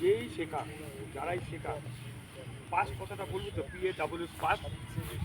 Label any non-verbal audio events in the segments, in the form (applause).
যেই শেখা যারাই শেখা পাস কথাটা বলব তো পি এ ডাব্লিউ পাস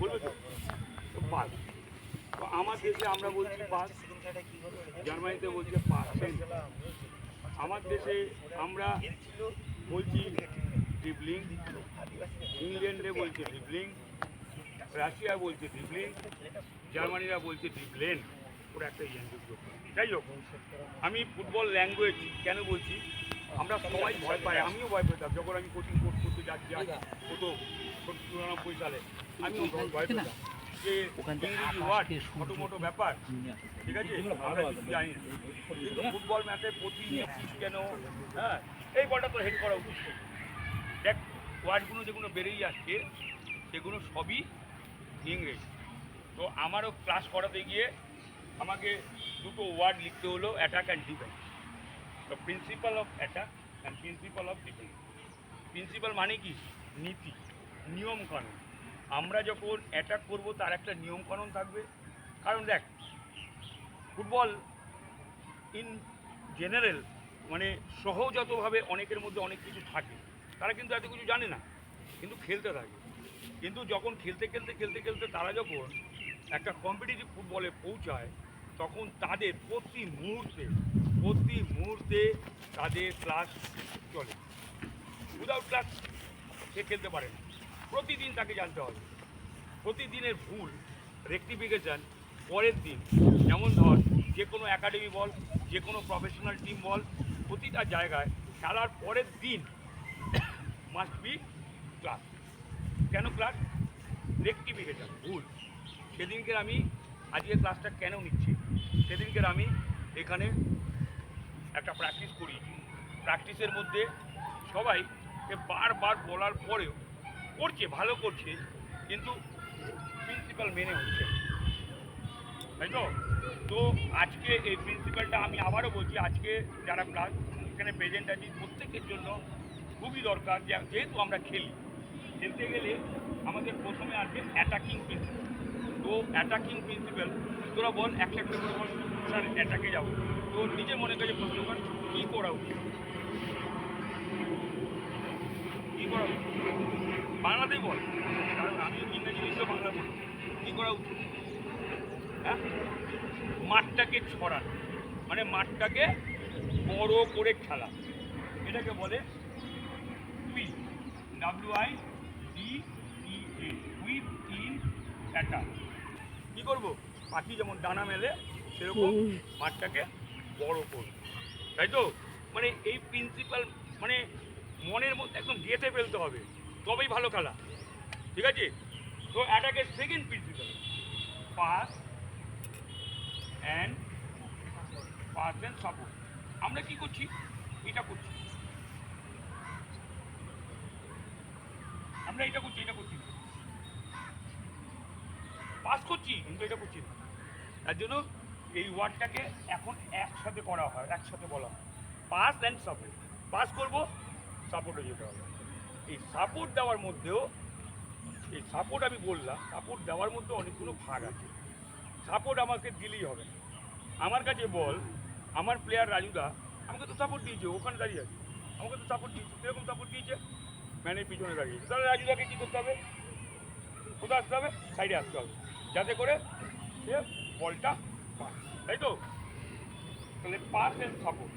বলব তো? পাস তো আমার দেশে আমরা বলছি পাস জার্মানিতে বলছে পার্সেন্ট আমার দেশে আমরা বলছি ড্রিবলিং ইংল্যান্ডে বলছে ড্রিবলিং রাশিয়া বলছে ড্রিবলিং জার্মানিরা বলছে ড্রিবলেন ওরা একটা যাই হোক, আমি ফুটবল ল্যাঙ্গুয়েজ কেন বলছি? আমরা সবাই ভয় পাই আমিও ভয় পেতাম। যখন আমি কোচিং কোর্স করতে যাচ্ছি কত? চুরানব্বই সালে। আমিও ভয় পেতাম যে ইংরেজি ওয়ার্ড ছোটো মোটো ব্যাপার। ঠিক আছে? আমরা কিছু জানি না। কিন্তু ফুটবল ম্যাচে প্রতি কেন হ্যাঁ এই বলটা তো হেড করা উচিত। দেখ ওয়ার্ডগুলো যেগুলো যাচ্ছে সেগুলো সবই ইংরেজি। তো আমারও ক্লাস করাতে গিয়ে আমাকে দুটো ওয়ার্ড লিখতে হলো অ্যাটাক অ্যান্ড ডিফেন্স তো principle of attack and principle of defence principle মানে কি? নীতি, নিয়ম কানুন। আমরা যখন অ্যাটাক করব, তার একটা নিয়ম কানুন থাকবে। কারণ দেখ ফুটবল ইন জেনারেল মানে সহজাতভাবে অনেকের মধ্যে অনেক কিছু থাকে। তারা কিন্তু এত কিছু জানে না, কিন্তু খেলতে থাকে। কিন্তু যখন খেলতে খেলতে খেলতে খেলতে তারা যখন একটা কম্পিটিটিভ ফুটবলে পৌঁছায়, তখন তাদের প্রতি মুহূর্তে প্রতি মুহূর্তে তাদের ক্লাস চলে। উইদাউট ক্লাস সে খেলতে পারে না। প্রতিদিন তাকে জানতে হবে। প্রতিদিনের ভুল রেকটিফিকেশান পরের দিন, যেমন ধর, যে কোনো একাডেমি বল যে কোনো প্রফেশনাল টিম বল প্রতিটা জায়গায় খেলার পরের দিন মাস্ট বি ক্লাস কেন ক্লাস রেকটিফিকেশান ভুল। সেদিনকে আমি আজকে ক্লাসটা কেন নিচ্ছি? সেদিনকে আমি এখানে একটা প্র্যাকটিস করি। প্র্যাকটিসের মধ্যে সবাই বারবার বলার পরেও করছে, ভালো করছে, কিন্তু প্রিন্সিপাল মেনে হচ্ছে। তাই তো? তো আজকে এই প্রিন্সিপালটা আমি আবারও বলছি, আজকে যারা ক্লাস এখানে প্রেজেন্ট আছি, প্রত্যেকের জন্য খুবই দরকার যেহেতু আমরা খেলি, খেলতে গেলে আমাদের প্রথমে আসবে অ্যাটাকিং প্রিন্সিপাল তো অ্যাটাকিং প্রিন্সিপাল তোরা বল একটা করে বল। স্যার অ্যাটাকে যাব তো নিজে মনে কাছে প্রশ্ন কর, কী করা উচিত কী করা উচিত বাংলাতেই বল। কারণ আমি ইংরেজি লিখে বাংলা বলি কী করা উচিত হ্যাঁ? মাঠটাকে ছড়ানো মানে মাঠটাকে বড় করে খেলা এটাকে বলে width W I D E A with in attack কী করব? পাখি যেমন ডানা মেলে সেরকম মাঠটাকে বড় করব। তাই তো? মানে এই প্রিন্সিপাল মানে মনের মধ্যে একদম গেঁথে ফেলতে হবে। তবেই ভালো খেলা। ঠিক আছে? তো অ্যাটাকের second principle pass and pass and support আমরা কি করছি? এটা করছি। আমরা এটা করছি এটা করছি। পাস করছি কিন্তু এটা করছি না। তার জন্য এই ওয়ার্ডটাকে এখন একসাথে করা হয়, একসাথে বলা হয়। পাস অ্যান্ড সাপোর্ট পাস করব সাপোর্টে যেতে হবে। এই সাপোর্ট দেওয়ার মধ্যেও, এই সাপোর্ট আমি বললাম সাপোর্ট দেওয়ার মধ্যে অনেকগুলো ভাগ আছে। সাপোর্ট আমাকে দিলেই হবে। আমার কাছে বল, আমার প্লেয়ার রাজুদা, আমাকে তো সাপোর্ট দিয়েছে, ওখানে দাঁড়িয়ে আছে। আমাকে তো সাপোর্ট দিয়েছে, কীরকম সাপোর্ট দিয়েছে? ম্যানের পিছনে দাঁড়িয়েছে তাহলে রাজুদাকে কী করতে হবে? কোথায় আসতে হবে? সাইডে আসতে হবে। যাতে করে সে বলটা পায়। তাহলে অ্যান্ড সাপোর্ট।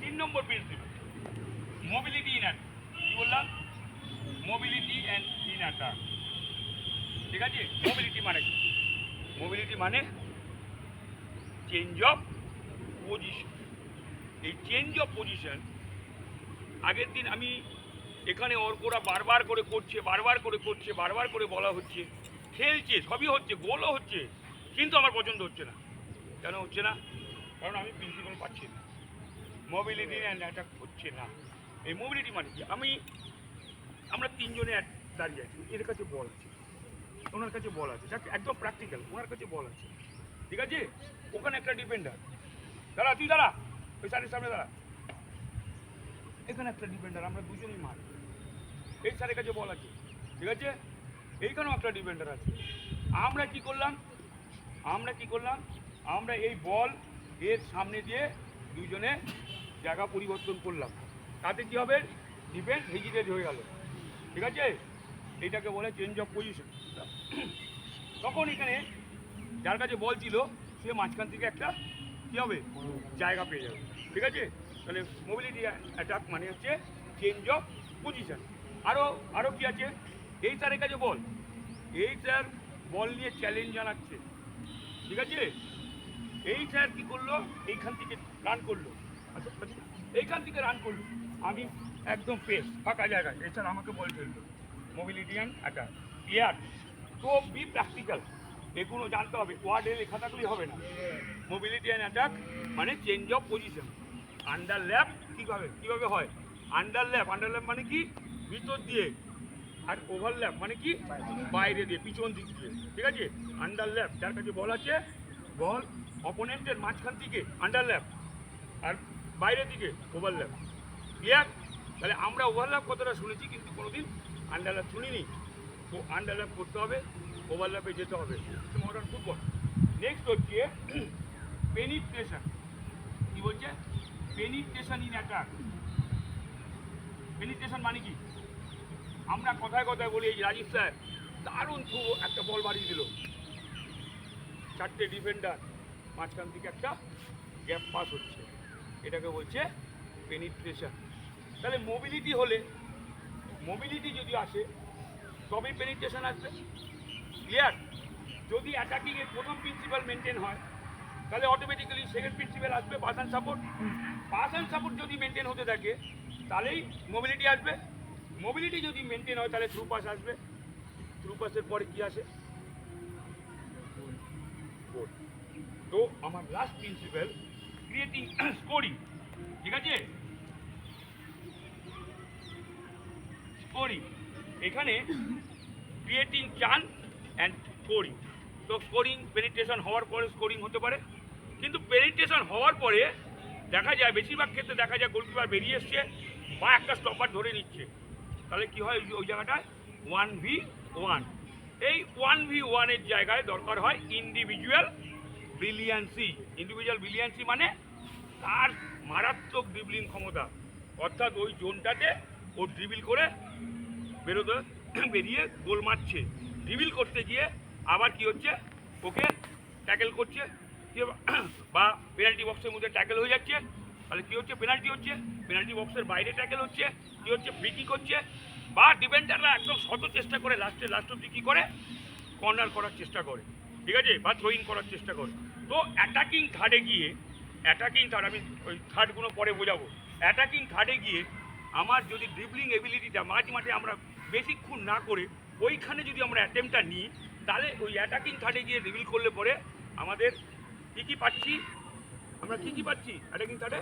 তিন নম্বর প্রিন্সিপাল মোবিলিটি ইন অ্যাট কী বললাম? মোবিলিটি অ্যান্ড ইন ঠিক আছে? মোবিলিটি মানে কি? মোবিলিটি মানে চেঞ্জ অফ পজিশন এই চেঞ্জ অফ পজিশন আগের দিন আমি এখানে অর্করা বারবার করে করছে, বারবার করে করছে, বারবার করে বলা হচ্ছে। খেলছে, সবই হচ্ছে, গোলও হচ্ছে, কিন্তু আমার পছন্দ হচ্ছে না। কেন হচ্ছে না? কারণ আমি প্রিন্সিপাল পাচ্ছি না। মোবিলিটি অ্যাটাক হচ্ছে না। এই মোবিলিটি মানে কি? আমি, আমরা তিনজনে দাঁড়িয়ে আছি। এর কাছে বল আছে। ওনার কাছে বল আছে। একদম প্র্যাকটিক্যাল ওনার কাছে বল আছে। ঠিক আছে? ওখানে একটা ডিপেন্ডার দাঁড়া, তুই দাঁড়া। ওই স্যারের সামনে দাঁড়া। এখানে একটা ডিপেন্ডার আমরা দুজনেই মার। এই স্যারের কাছে বল আছে। ঠিক আছে? এইখানেও একটা ডিপেন্ডার আছে। আমরা কি করলাম? আমরা কি করলাম? আমরা এই বল এর সামনে দিয়ে দুজনে জায়গা পরিবর্তন করলাম। তাতে কি হবে? ডিফেন্স হেজিটেড হয়ে গেল। ঠিক আছে? এইটাকে বলে চেঞ্জ অফ পজিশন তখন এখানে যার কাছে বল ছিল, সে মাঝখান থেকে একটা কী হবে? জায়গা পেয়ে যাবে। ঠিক আছে? তাহলে মোবিলিটি অ্যাটাক মানে হচ্ছে চেঞ্জ অফ পজিশন আরও আরও কি আছে? এই স্যারের কাছে বল এই স্যার বল নিয়ে চ্যালেঞ্জ জানাচ্ছে। ঠিক আছে? এই স্যার কি করল? এইখান থেকে রান করল। আচ্ছা, আচ্ছা, এইখান থেকে রান করল। আমি একদম পেস ফাঁকা জায়গায়। এছাড়া আমাকে বল ফেলল। মোবিলিটিয়ান অ্যাটাক ক্লিয়ার তো বি প্র্যাকটিক্যাল এগুলো জানতে হবে। ওয়ার্ডে লেখা থাকলেই হবে না। মোবিলিটি অ্যান্ড অ্যাটাক মানে চেঞ্জ অফ পজিশন আন্ডার ল্যাপ কীভাবে? কীভাবে হয়? আন্ডার ল্যাপ আন্ডার ল্যাপ মানে কি? ভিতর দিয়ে। আর ওভার ওভারল্যাপ মানে কি? বাইরে দিয়ে পিছন দিক দিয়ে। ঠিক আছে? আন্ডারল্যাপ যার কাছে বল আছে বল অপোনেন্টের মাঝখান থেকে আন্ডারল্যাপ আর বাইরের দিকে ওভারল্যাপ ক্লিয়ার তাহলে আমরা ওভারল্যাপ কতটা শুনেছি, কিন্তু কোনো কোনোদিন আন্ডারল্যাপ শুনিনি। তো আন্ডারল্যাপ করতে হবে ওভারল্যাপে যেতে হবে। মডার্ন ফুটবল নেক্সট হচ্ছে পেনিট্রেশন (clears throat) কি বলছে? পেনিট্রেশন ইন অ্যাটাক পেনিট্রেশন মানে কি? আমরা কথায় কথায় বলি, এই রাজীব স্যার, দারুণ একটা বল বাড়িয়ে দিল। চারটে ডিফেন্ডার মাঝখান থেকে একটা গ্যাপ পাস হচ্ছে। এটাকে বলছে পেনিট্রেশন তাহলে মোবিলিটি হলে মোবিলিটি যদি আসে, তবেই পেনিট্রেশন আসবে। ক্লিয়ার যদি অ্যাটাকিংয়ের প্রথম প্রিন্সিপাল মেনটেন হয়, তাহলে অটোমেটিক্যালি সেকেন্ড প্রিন্সিপাল আসবে pass and support pass and support যদি মেনটেন হতে থাকে, তাহলেই মোবিলিটি আসবে। মোবিলিটি যদি মেনটেন হয়, তাহলে থ্রু পাস আসবে। থ্রু পাসের পরে কী আসে? গোল তো আমার লাস্ট প্রিন্সিপাল ক্রিয়েটিং স্কোরিং ঠিক আছে? স্কোরিং এখানে ক্রিয়েটিং চান অ্যান্ড স্কোরিং তো স্কোরিং পেনিট্রেশন হওয়ার পরে স্কোরিং হতে পারে। কিন্তু পেনিট্রেশন হওয়ার পরে দেখা যায়, বেশিরভাগ ক্ষেত্রে দেখা যায় গোলকিপার বেরিয়ে এসছে বা একটা স্টপার ধরে নিচ্ছে। তাহলে কি হয় ওই- জায়গাটায়? ওয়ান ভি ওয়ান এই ভি ওয়ানের জায়গায় দরকার হয় ইন্ডিভিজুয়াল ব্রিলিয়ান্সি ইন্ডিভিজুয়াল ব্রিলিয়ান্সি মানে তার মারাত্মক ড্রিবলিং ক্ষমতা। অর্থাৎ ওই জোনটাতে ও ড্রিবিল করে বেরোতে, বেরিয়ে গোল মারছে। ড্রিবিল করতে গিয়ে আবার কি হচ্ছে? ওকে ট্যাকেল করছে। (clears throat) বা পেনাল্টি বক্সের মধ্যে ট্যাকেল হয়ে যাচ্ছে। তাহলে কী হচ্ছে? পেনাল্টি হচ্ছে। পেনাল্টি বক্সের বাইরে ট্যাকেল হচ্ছে। কি হচ্ছে? ফ্রি কিক হচ্ছে। বা ডিফেন্ডাররা একদম শত চেষ্টা করে লাস্টে লাস্ট অব্দি কী করে? কর্নার করার চেষ্টা করে, ঠিক আছে? বা থ্রোইং করার চেষ্টা করে। তো অ্যাটাকিং থার্ডে গিয়ে অ্যাটাকিং থার্ড আমি ওই থার্ডগুলো পরে বোঝাবো। অ্যাটাকিং থার্ডে গিয়ে আমার যদি ড্রিবলিং এবিলিটিটা মাঝ মাঠে আমরা বেশিক্ষণ না করে ওইখানে যদি আমরা অ্যাটেম্পটা নিই, তাহলে ওই অ্যাটাকিং থার্ডে গিয়ে ড্রিবল করলে পরে আমাদের কী কী পাচ্ছি? আমরা কী কী পাচ্ছি অ্যাটাকিং থার্ডে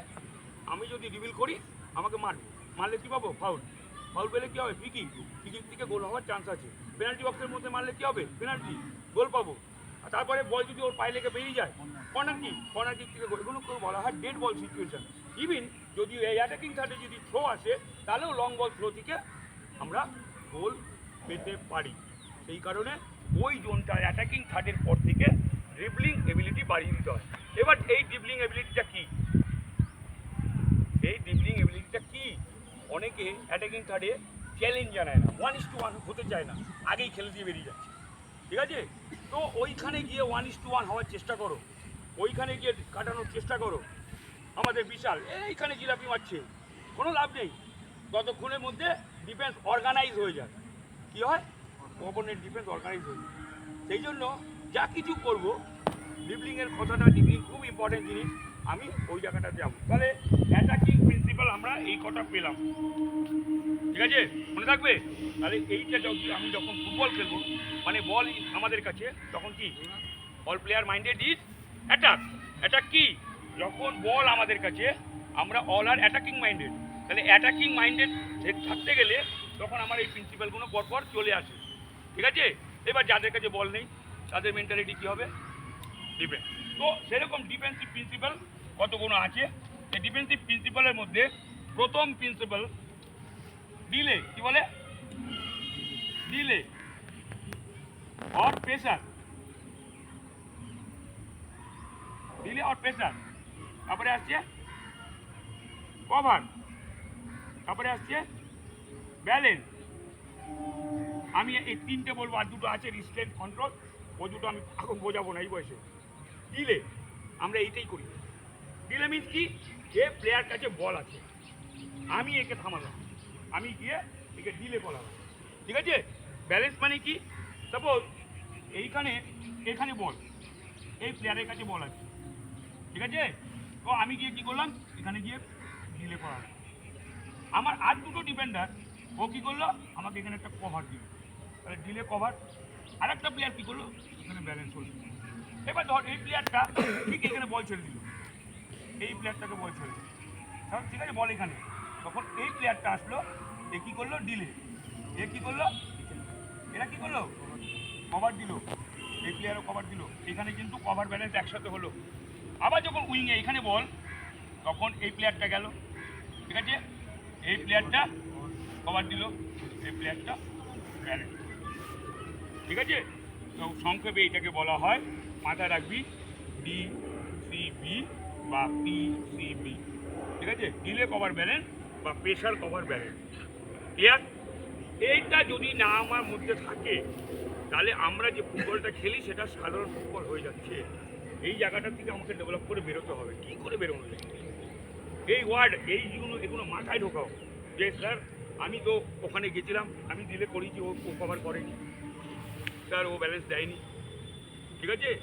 আমি যদি ড্রিবল করি, আমাকে মারবে। মারলে কী পাবো? ফাউল ফাউল পেলে কী হবে? ফিকি ফিকির থেকে গোল হওয়ার চান্স আছে। পেনাল্টি বক্সের মধ্যে মারলে কী হবে? পেনাল্টি গোল পাবো। আর তারপরে বল যদি ওর পায়ে লেগে বেরিয়ে যায় কর্নার কি কর্নার দিক থেকে গোল এগুলো কেউ বলা হয় ডেড বল সিচুয়েশন ইভিন যদি এই অ্যাটাকিং থার্ডে যদি থ্রো আসে, তাহলেও লং বল থ্রো থেকে আমরা গোল পেতে পারি। সেই কারণে ওই জোনটা অ্যাটাকিং থার্ডের পর থেকে ড্রিবলিং এবিলিটি বাড়িয়ে দিতে হয়। এবার এই ড্রিবলিং এবিলিটিটা কী? এই ড্রিবলিং এবিলিটিটা কি? অনেকে অ্যাটাকিং থার্ডে চ্যালেঞ্জ জানায় না ওয়ান ইস টু ওয়ান হতে চায় না, আগেই খেলে দিয়ে বেরিয়ে যাচ্ছে। ঠিক আছে? তো ওইখানে গিয়ে ওয়ান ইস টু ওয়ান হওয়ার চেষ্টা করো, ওইখানে গিয়ে কাটানোর চেষ্টা করো। আমাদের বিশাল, এইখানে জিলাপি মারছে, কোনো লাভ নেই। ততক্ষণের মধ্যে ডিফেন্স অর্গানাইজ হয়ে যায় কী হয়? অপোনেন্ট ডিফেন্স অর্গানাইজ হয়ে যায় সেই জন্য যা কিছু করব ডিবলিংয়ের কথাটা ডিবলিং খুব ইম্পর্টেন্ট জিনিস, আমি ওই জায়গাটা যাব। তাহলে অ্যাটাকিং প্রিন্সিপাল আমরা এই কটা পেলাম। ঠিক আছে? মনে থাকবে? তাহলে এইটা যদি আমি যখন ফুটবল খেলব মানে বল আমাদের কাছে, তখন কি? All player minded is attack attack কি? যখন বল আমাদের কাছে, আমরা অল আর অ্যাটাকিং মাইন্ডেড তাহলে অ্যাটাকিং মাইন্ডেড থাকতে গেলে তখন আমার এই প্রিন্সিপালগুলো পরপর চলে আসে। ঠিক আছে? এবার যাদের কাছে বল নেই, তাদের মেন্টালিটি কী হবে? ডিফেন্স তো সেরকম ডিফেন্সিভ প্রিন্সিপাল কতগুলো আছে? এই ডিফেন্সিভ প্রিন্সিপালের মধ্যে প্রথম প্রিন্সিপাল ডিলে কি বলে? Delay or pressure delay or pressure তারপরে আসছে কভার তারপরে আসছে ব্যালেন্স আমি এই তিনটে বলব, আর দুটো আছে রিস্ট্রেন্ট কন্ট্রোল ও দুটো আমি এখন বোঝাবো না এই বয়সে। ডিলে আমরা এইটাই করি। ডিলে মিন্স কি? যে প্লেয়ার কাছে বল আছে, আমি একে থামালাম। আমি গিয়ে একে ডিলে করলাম ঠিক আছে? ব্যালেন্স মানে কি? সাপোজ এইখানে, এখানে বল এই প্লেয়ারের কাছে বল আছে। ঠিক আছে? তো আমি গিয়ে কি করলাম? এখানে গিয়ে ডিলে করালাম আমার আর দুটো ডিফেন্ডার ও কি করল? আমাকে এখানে একটা কভার দিল। তাহলে ডিলে কভার আর একটা প্লেয়ার কি করল? এখানে ব্যালেন্স করল। এবার ধর, এই প্লেয়ারটা ঠিক এখানে বল ছেড়ে দিল। এই প্লেয়ারটাকে বল ছেড়ে দিল তখন ঠিক আছে, বল এখানে। তখন এই প্লেয়ারটা আসলো, এ কী করল? ডিলে এ কী করল? এরা কী করল? কভার দিল। এই প্লেয়ারও কভার দিল। এখানে কিন্তু কভার ব্যালেন্স একসাথে হলো। আবার যখন উইংয়ে এখানে বল, তখন এই প্লেয়ারটা গেল। ঠিক আছে? এই প্লেয়ারটা কভার দিল। এই প্লেয়ারটা ব্যালেন্স ঠিক আছে? তো সংক্ষেপে এটাকে বলা হয়, মাথায় রাখবি ডি সি বি বা পি সি বি ঠিক আছে? ডিলে কভার ব্যালেন্স বা প্রেশার কভার ব্যালেন্স ক্লিয়ার এইটা যদি না আমার মধ্যে থাকে, তাহলে আমরা যে ফুটবলটা খেলি, সেটা সাধারণ ফুটবল হয়ে যাচ্ছে। এই জায়গাটা থেকে আমাকে ডেভেলপ করে বেরোতে হবে। কী করে বেরোনো যায়? এই ওয়ার্ড এই যেগুলো, এগুলো মাথায় ঢোকাও। যে, স্যার, আমি তো ওখানে গেছিলাম, আমি দিলে করেছি, ও কভার করেনি। স্যার, ও ব্যালেন্স দেয়নি। ঠিক আছে?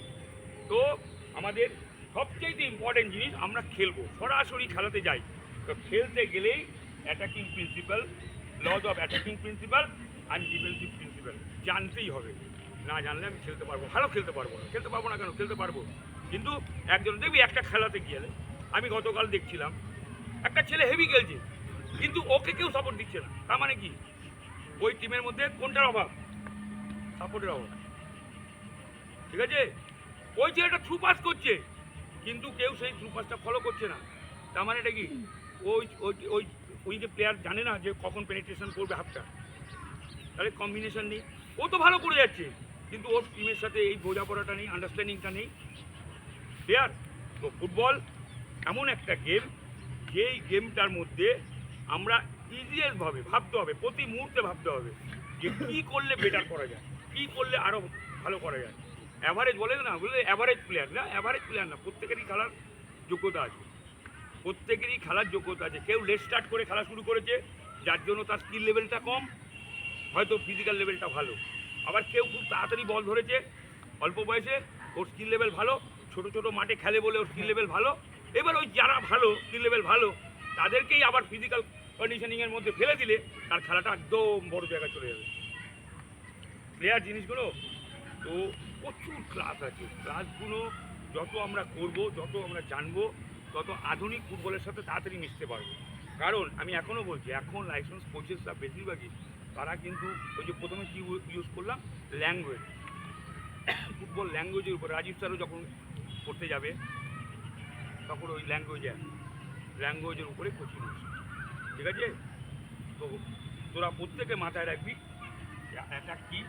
তো আমাদের সবচেয়ে ইম্পর্টেন্ট জিনিস আমরা খেলব, সরাসরি খেলাতে যাই। তো খেলতে গেলেই attacking principle laws of attacking principle and defensive principle জানতেই হবে। না জানলে আমি খেলতে পারব, ভালো খেলতে পারব না। খেলতে পারব না কেন? খেলতে পারব। কিন্তু একজন দেখবি একটা খেলাতে গেলে, আমি গতকাল দেখছিলাম, একটা ছেলে হেভি খেলছে, কিন্তু ওকে কেউ সাপোর্ট দিচ্ছে না। তার মানে কি? ওই টিমের মধ্যে কোনটার অভাব? সাপোর্টের অভাব। ঠিক আছে? ওই ছেলেটা থ্রু পাস করছে। কিন্তু কেউ সেই থ্রু ফলো করছে না। তার মানে এটা কি? ওই ওই ওই ওই যে প্লেয়ার জানে না যে কখন পেনিট্রেশন করবে হাফটা তাহলে কম্বিনেশন নেই। ও তো ভালো করে যাচ্ছে, কিন্তু ওর টিমের সাথে এই বোঝাপড়াটা নেই আন্ডারস্ট্যান্ডিংটা নেই। প্লেয়ার তো ফুটবল এমন একটা গেম যেই গেমটার মধ্যে আমরা ইজিয়েস্টভাবে ভাবতে হবে, প্রতি মুহূর্তে ভাবতে হবে যে কী করলে বেটার করা যায়, কী করলে আরও ভালো করা যায়। অ্যাভারেজ বলে না, বলে অ্যাভারেজ প্লেয়ার না অ্যাভারেজ প্লেয়ার না, প্রত্যেকেরই খেলার যোগ্যতা আছে। প্রত্যেকেরই খেলার যোগ্যতা আছে। কেউ লেট স্টার্ট করে খেলা শুরু করেছে, যার জন্য তার স্কিল লেভেলটা কম, হয়তো ফিজিক্যাল লেভেলটা ভালো। আবার কেউ খুব তাড়াতাড়ি বল ধরেছে, অল্প বয়সে, ওর স্কিল লেভেল ভালো, ছোট ছোট মাঠে খেলে বলে ওর স্কিল লেভেল ভালো। এবার ওই যারা ভালো স্কিল লেভেল ভালো, তাদেরকেই আবার ফিজিক্যাল কন্ডিশনিংয়ের মধ্যে ফেলে দিলে তার খেলাটা একদম বড় জায়গায় চলে যাবে। প্লেয়ার জিনিসগুলো, তো প্রচুর ক্লাস আছে। ক্লাসগুলো যত আমরা করব, যত আমরা জানব, তত আধুনিক ফুটবলের সাথে তাড়াতাড়ি মিশতে পারব। কারণ আমি এখনও বলছি, এখন লাইসেন্স কোচেসরা বেশিরভাগই, তারা কিন্তু ওই যে প্রথমে কি ইউজ করলাম? ল্যাঙ্গুয়েজ ফুটবল ল্যাঙ্গুয়েজের উপর। রাজীব স্যারও যখন করতে যাবে, তখন ওই ল্যাঙ্গুয়েজে ল্যাঙ্গুয়েজের উপরে কোচিং ঠিক আছে? তো তোরা প্রত্যেকে মাথায় রাখবি অ্যাটাক কি?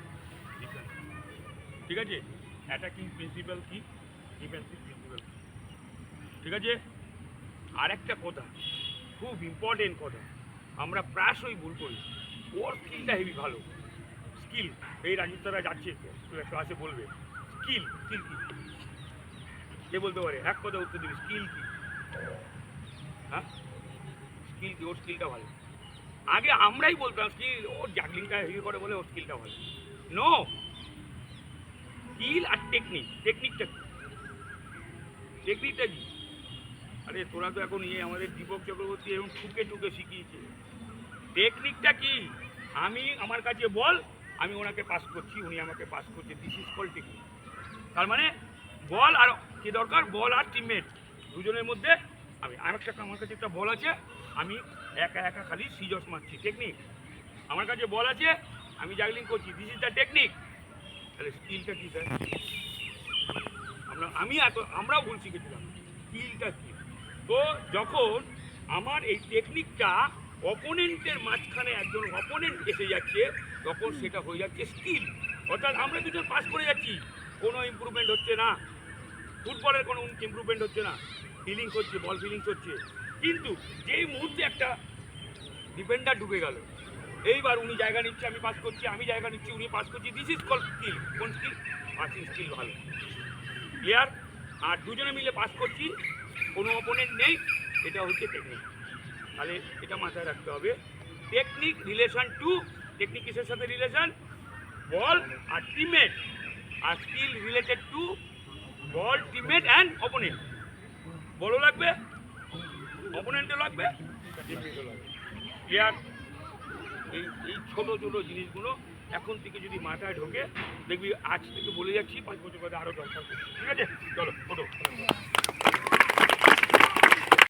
ডিফেন্স ঠিক আছে? অ্যাটাকিং প্রিন্সিপাল কি? ডিফেন্সিভ প্রিন্সিপাল ঠিক আছে? আরেকটা কথা, খুব ইম্পর্টেন্ট কথা, আমরা প্রায়শই ভুল করি। ওর স্কিলটা হেভি ভালো। স্কিল এই রাজীব তারা যাচ্ছে ক্লাসে বলবে। স্কিল স্কিল কি? কে বলতে পারে? এক কথা উত্তর দিবি স্কিল কি? হ্যাঁ? স্কিল কি? ওর স্কিলটা ভালো। আগে আমরাই বলতাম স্কিল ওর জাগলিংটা হেভি করে বলে ওর স্কিলটা ভালো। নো স্কিল আর টেকনিক টেকনিকটা কি? টেকনিকটা কি? আরে তোরা তো এখন ইয়ে আমাদের দীপক চক্রবর্তী এবং ঠুকে ঠুকে শিখিয়েছে। টেকনিকটা কি? আমি আমার কাছে বল, আমি ওনাকে পাস করছি, উনি আমাকে পাস করছে। দিস ইজ কল টেকনিক তার মানে বল আর কি দরকার? বল আর টিমমেট দুজনের মধ্যে আমি, আমার একটা আমার কাছে একটা বল আছে, আমি একা একা খালি সিজস মারছি। টেকনিক আমার কাছে বল আছে, আমি জাগলিং করছি। দিস ইজ দ্য টেকনিক তাহলে স্কিলটা কী স্যার আমরা, আমি এত, আমরাও ভুল শিখেছিলাম। স্কিলটা কী? তো যখন আমার এই টেকনিকটা অপোনেন্টের মাঝখানে একজন অপোনেন্ট এসে যাচ্ছে, তখন সেটা হয়ে যাচ্ছে স্কিল অর্থাৎ আমরা দুজন পাস করে যাচ্ছি। কোনো ইম্প্রুভমেন্ট হচ্ছে না। ফুটবলের কোনো ইম্প্রুভমেন্ট হচ্ছে না। ফিলিংস হচ্ছে বল ফিলিংস হচ্ছে। কিন্তু যেই মুহূর্তে একটা ডিফেন্ডার ঢুকে গেল এইবার উনি জায়গা নিচ্ছে, আমি পাস করছি, আমি জায়গা নিচ্ছি, উনি পাস করছি। দিস ইজ কল স্কিল কোন স্কিল পাসিং স্কিল ভালো। ক্লিয়ার আর দুজনে মিলে পাস করছি, কোনো অপোনেন্ট নেই, এটা হচ্ছে টেকনিক তাহলে এটা মাথায় রাখতে হবে। টেকনিক রিলেশন টু টেকনিক কিসের সাথে রিলেশন বল আর teammate R skill related to ball teammate and opponent বলও লাগবে? অপোনেন্টও লাগবে? ক্লিয়ার এই এই ছোটো ছোটো জিনিসগুলো এখন থেকে যদি মাথায় ঢোকে, দেখবি আজ থেকে বলে যাচ্ছি, পাঁচ বছর বাদে আরও দরকার ঠিক আছে? চলো ফটো